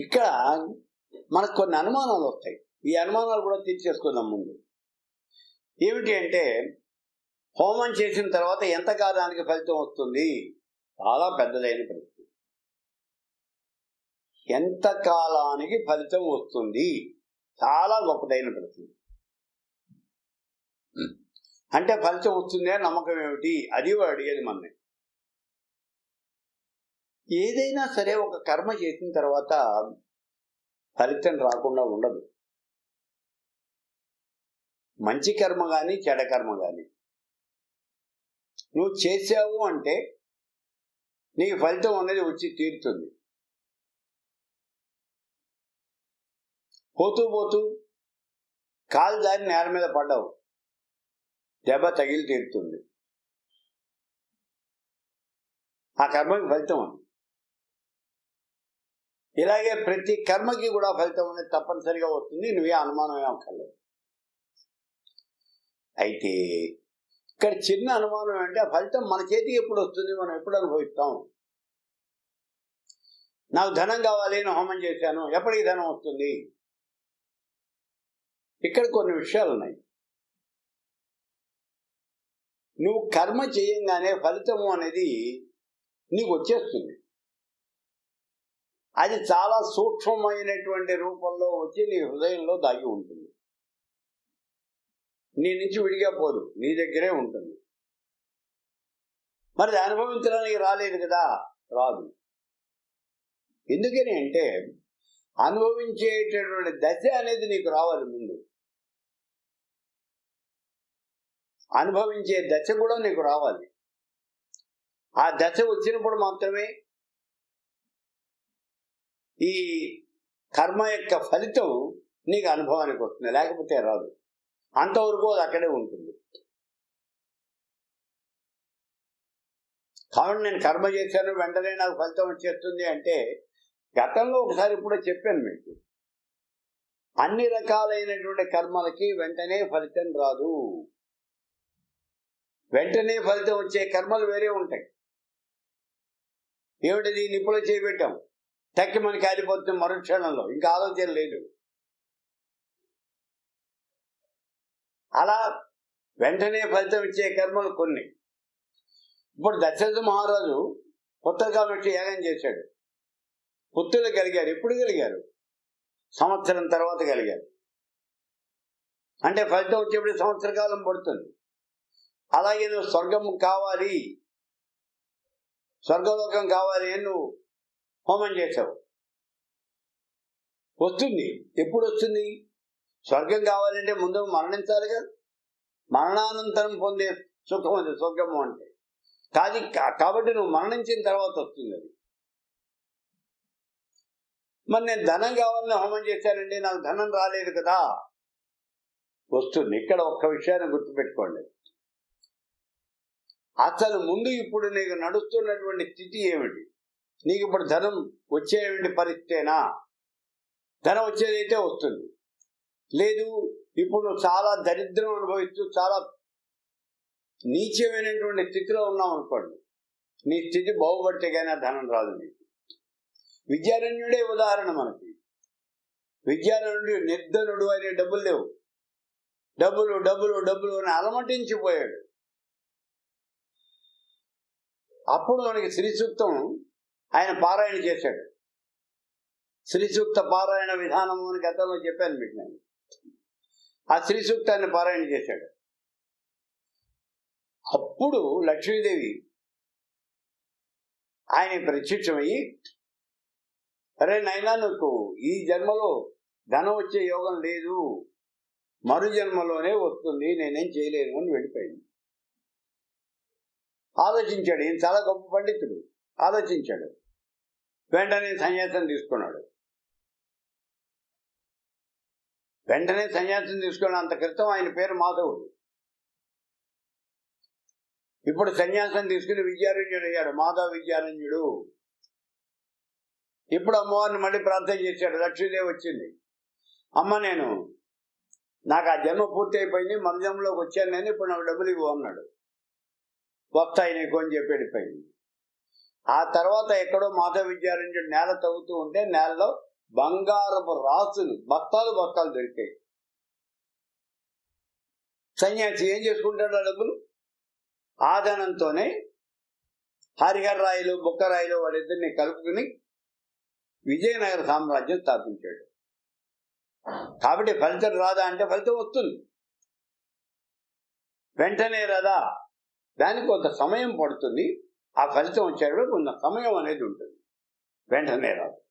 ఇక్కడ మనకు కొన్ని అనుమానాలు వస్తాయి. ఈ అనుమానాలు కూడా తీర్చేసుకుందాం ముందు. ఏమిటి అంటే హోమం చేసిన తర్వాత ఎంత కాలానికి ఫలితం వస్తుంది? చాలా పెద్దదైన ప్రశ్న. ఎంత కాలానికి ఫలితం వస్తుంది? చాలా గొప్పదైన ప్రశ్న. అంటే ఫలితం వస్తుంది నమ్మకం ఏమిటి? అది వాడు అడిగేది మనని ఏదైనా సరే ఒక కర్మ చేసిన తర్వాత ఫలితం రాకుండా ఉండదు. మంచి కర్మ కానీ చెడ కర్మ కానీ నువ్వు చేసావు అంటే నీకు ఫలితం అనేది వచ్చి తీరుతుంది. పోతూ పోతూ కాలు దారి నేల మీద పడ్డావు. దెబ్బ తగిలి తీరుతుంది. ఆ కర్మకి ఫలితం ఉంది. ఇలాగే ప్రతి కర్మకి కూడా ఫలితం అనేది తప్పనిసరిగా వస్తుంది. నువ్వే అనుమానం ఏం అక్కర్లేదు అయితే ఇక్కడ చిన్న అనుమానం అంటే ఆ ఫలితం మన చేతికి ఎప్పుడు వస్తుంది? మనం ఎప్పుడు అనుభవిస్తాం? నాకు ధనం కావాలి నేను హోమం చేశాను ఎప్పటికి ధనం వస్తుంది? ఇక్కడ కొన్ని విషయాలు ఉన్నాయి. నువ్వు కర్మ చేయంగానే ఫలితము అనేది నీకు వచ్చేస్తుంది. అది చాలా సూక్ష్మమైనటువంటి రూపంలో వచ్చి నీ హృదయంలో దాగి ఉంటుంది. నీ నుంచి విడిగా పోదు నీ దగ్గరే ఉంటుంది. మరి అది అనుభవించడానికి రాలేదు కదా? రాదు. ఎందుకని అంటే అనుభవించేటటువంటి దశ అనేది నీకు రావాలి ముందు. అనుభవించే దశ కూడా నీకు రావాలి. ఆ దశ వచ్చినప్పుడు మాత్రమే ఈ కర్మ యొక్క ఫలితం నీకు అనుభవానికి వస్తుంది లేకపోతే రాదు. అంతవరకు అది అక్కడే ఉంటుంది. కాబట్టి నేను కర్మ చేశాను వెంటనే నాకు ఫలితం వచ్చేస్తుంది అంటే గతంలో ఒకసారి ఇప్పుడు చెప్పాను మీకు. అన్ని రకాలైనటువంటి కర్మలకి వెంటనే ఫలితం రాదు. వెంటనే ఫలితం వచ్చే కర్మలు వేరే ఉంటాయి. ఏమిటిది నిప్పులు చేయబెట్టాం తక్కి మనకి కాలిపోతుంది మరుక్షణంలో. ఇంకా ఆలోచన లేదు. అలా వెంటనే ఫలితం ఇచ్చే కర్మలు కొన్ని. ఇప్పుడు దశరథ మహారాజు కొత్తగా పెట్టి యాగం చేశాడు. పుత్రులు కలిగారు ఎప్పుడు కలిగారు? సంవత్సరం తర్వాత కలిగారు. అంటే ఫలితం వచ్చేప్పుడు సంవత్సర కాలం పడుతుంది. అలాగే నువ్వు స్వర్గం కావాలి. స్వర్గలోకం కావాలి అని నువ్వు హోమం చేసావు వస్తుంది. ఎప్పుడు వస్తుంది? స్వర్గం కావాలంటే ముందు మరణించాలి కదా. మరణానంతరం పొందే సుఖం అది స్వర్గము అంటే. కాదు కాబట్టి నువ్వు మరణించిన తర్వాత వస్తుంది అది. మరి నేను ధనం కావాలని హోమం చేశానండి నాకు ధనం రాలేదు కదా. వస్తుంది. ఇక్కడ ఒక్క విషయాన్ని గుర్తుపెట్టుకోండి. అసలు ముందు ఇప్పుడు నీకు నడుస్తున్నటువంటి స్థితి ఏమిటి? నీకు ఇప్పుడు ధనం వచ్చేటువంటి పరిస్థితేనా ధనం వచ్చేదైతే వస్తుంది. లేదు ఇప్పుడు చాలా దరిద్రం అనుభవిస్తూ చాలా నీచమైనటువంటి స్థితిలో ఉన్నావు అనుకోండి. నీ స్థితి బాగుపడితే ధనం రాదు నీకు. విద్యారణ్యుడే ఉదాహరణ మనకి. విద్యారణ్యుడు నిర్ధనుడు అనే డబ్బులు లేవు. డబ్బులు డబ్బులు డబ్బులు అని అలమటించిపోయాడు. అప్పుడు మనకి శ్రీ సూక్తం ఆయన పారాయణ చేశాడు. శ్రీసూక్త పారాయణ విధానము అని గతంలో చెప్పాను మీకు నేను. ఆ శ్రీ సూక్తాన్ని పారాయణ చేశాడు. అప్పుడు లక్ష్మీదేవి ఆయన ప్రత్యక్షమయ్యి అరే నైనా నువ్వు ఈ జన్మలో ధనం వచ్చే యోగం లేదు. మరు జన్మలోనే వస్తుంది. నేనేం చేయలేను అని వెళ్ళిపోయింది. ఆలోచించాడు. ఈయన చాలా గొప్ప పండితుడు. ఆలోచించాడు. వెంటనే సన్యాసం తీసుకున్నాడు. వెంటనే సన్యాసం తీసుకున్న అంత క్రితం ఆయన పేరు మాధవుడు. ఇప్పుడు సన్యాసం తీసుకుని విద్యారణ్యుడు అయ్యాడు మాధవ విద్యారణ్యుడు. ఇప్పుడు అమ్మవారిని మళ్ళీ ప్రార్థన చేశాడు లక్ష్మీదేవి వచ్చింది. అమ్మ నేను నాకు ఆ జన్మ పూర్తి అయిపోయింది మన జన్మలోకి వచ్చాను నేను ఇప్పుడు నాకు డబ్బులు ఇవ్వు అన్నాడు. వస్తాయి నీకు అని చెప్పి వెళ్ళిపోయింది. ఆ తర్వాత ఎక్కడో మాధవ విద్యారణ్యుడు నేల తవ్వుతూ ఉంటే నేలలో బంగారపు రాసులు బత్తాలు బత్తాలు దొరికాయి. సన్యాసి ఏం చేసుకుంటాడు ఆ డబ్బులు? ఆధనంతోనే హరిహర రాయలు బుక్కరాయలు వాడిద్దరిని కలుపుకుని విజయనగర సామ్రాజ్యం స్థాపించాడు. కాబట్టి ఫలితం రాదా అంటే ఫలితం వస్తుంది. వెంటనే రాదా? దానికి కొంత సమయం పడుతుంది. ఆ ఫలితం వచ్చేటప్పుడు కొంత సమయం అనేది ఉంటుంది. వెంటనే రాదు.